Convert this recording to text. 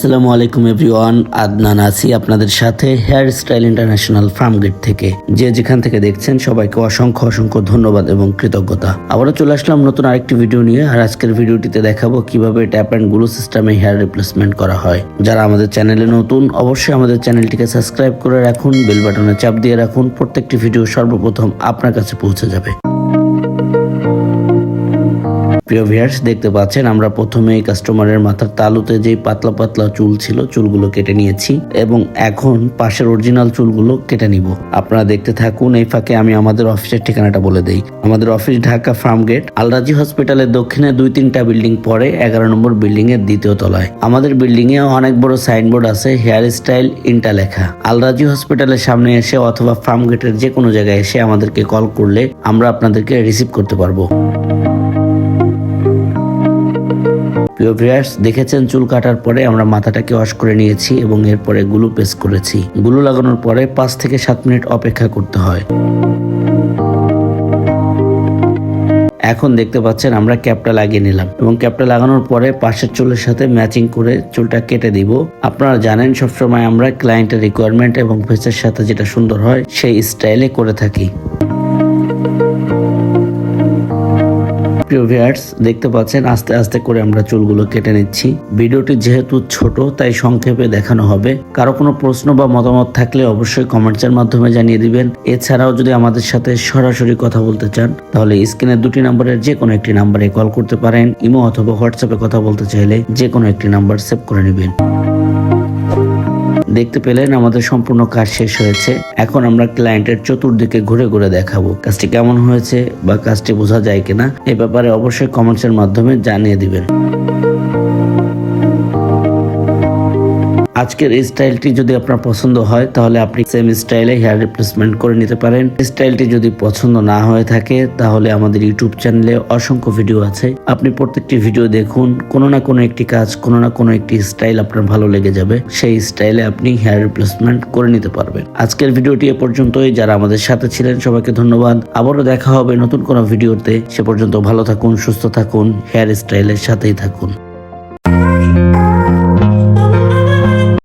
আসসালামু আলাইকুম এভরিওয়ান, আদনান আছি আপনাদের সাথে hair style international farm gate থেকে। যে যেখান থেকে দেখছেন, সবাইকে অসংখ্য অসংখ্য ধন্যবাদ এবং কৃতজ্ঞতা। আবারও চলে আসলাম নতুন আরেকটি ভিডিও নিয়ে, আর আজকের ভিডিওটিতে দেখাবো কীভাবে ট্যাপ অ্যান্ড গ্লু সিস্টেমে হেয়ার রিপ্লেসমেন্ট করা হয়। যারা আমাদের চ্যানেলে নতুন, অবশ্যই আমাদের চ্যানেলটিকে সাবস্ক্রাইব করে রাখুন বেল বাটনে চাপ দিয়ে রাখুন, প্রত্যেকটি ভিডিও সর্বপ্রথম আপনার কাছে পৌঁছে যাবে। প্রিয় ভিয়ার্স দেখতে পাচ্ছেন, আমরা প্রথমে কাস্টমারের মাথার তালুতে যে পাতলা পাতলা চুল ছিল, চুলগুলো কেটে নিয়েছি এবং এখন পাশের অরিজিনাল চুলগুলো কেটে নিব। আপনারা দেখতে থাকুন, এই ফাঁকে আমি আমাদের অফিসের ঠিকানাটা বলে দেই। আমাদের office Dhaka farm gate Alrazi হসপিটালের দক্ষিণে দুই তিনটা বিল্ডিং পরে এগারো নম্বর বিল্ডিং এর দ্বিতীয় তলায়। আমাদের বিল্ডিং এ অনেক বড় সাইনবোর্ড আছে হেয়ার স্টাইল ইন্টা লেখা। আলরাজি হসপিটালের সামনে এসে অথবা ফার্ম গেটের যে কোনো জায়গায় এসে আমাদেরকে কল করলে আমরা আপনাদেরকে রিসিভ করতে পারব। প্রিয় ভিউয়ার্স দেখেছেন চুল কাটার পরে আমরা মাথাটাকে ওয়াশ করে নিয়েছি এবং এরপরে গুলু পেস্ট করেছি। গুলু লাগানোর পরে পাঁচ থেকে সাত মিনিট অপেক্ষা করতে হয়। এখন দেখতে পাচ্ছেন আমরা ক্যাপটা লাগিয়ে নিলাম এবং ক্যাপটা লাগানোর পরে পাশের চুলের সাথে ম্যাচিং করে চুলটা কেটে দিব। আপনারা জানেন, সবসময় আমরা ক্লায়েন্টের রিকোয়ারমেন্ট এবং ফেসের সাথে যেটা সুন্দর হয়, সেই স্টাইলে করে থাকি। প্রিয় ভিউয়ার্স দেখতে পাচ্ছেন, আস্তে আস্তে করে আমরা চুলগুলো কেটে নিচ্ছি। ভিডিওটি যেহেতু ছোট, তাই সংক্ষেপে দেখানো হবে। কারও কোনো প্রশ্ন বা মতামত থাকলে অবশ্যই কমেন্টসের মাধ্যমে জানিয়ে দিবেন। এছাড়াও যদি আমাদের সাথে সরাসরি কথা বলতে চান, তাহলে স্ক্রিনের দুটি নাম্বারের যে কোনো একটি নাম্বারে কল করতে পারেন, ইমো অথবা হোয়াটসঅ্যাপে কথা বলতে চাইলে যে কোনো একটি নাম্বার সেভ করে নেবেন। দেখতে পেলেন আমাদের সম্পূর্ণ কাজ শেষ হয়েছে। এখন আমরা ক্লায়েন্টের চতুর্দিকে ঘুরে ঘুরে দেখাবো। কাজটি কেমন হয়েছে বা কাজটি বোঝা যায় কিনা, এ ব্যাপারে অবশ্যই কমেন্টসের মাধ্যমে জানিয়ে দিবেন। আজকের এই স্টাইলটি যদি আপনার পছন্দ হয়, তাহলে আপনি সেম স্টাইলে হেয়ার রিপ্লেসমেন্ট করে নিতে পারেন। স্টাইলটি যদি পছন্দ না হয়ে থাকে, তাহলে আমাদের ইউটিউব চ্যানেলে অসংখ্য ভিডিও আছে। আপনি প্রত্যেকটি ভিডিও দেখুন, কোনো না কোনো একটি কাজ, কোনো না কোনো একটি স্টাইল আপনার ভালো লেগে যাবে। সেই স্টাইলে আপনি হেয়ার রিপ্লেসমেন্ট করে নিতে পারবেন। আজকের ভিডিওটি এ পর্যন্তই। যারা আমাদের সাথে ছিলেন, সবাইকে ধন্যবাদ। আবারও দেখা হবে নতুন কোনো ভিডিওতে সে পর্যন্ত ভালো থাকুন, সুস্থ থাকুন হেয়ার স্টাইলের সাথেই থাকুন।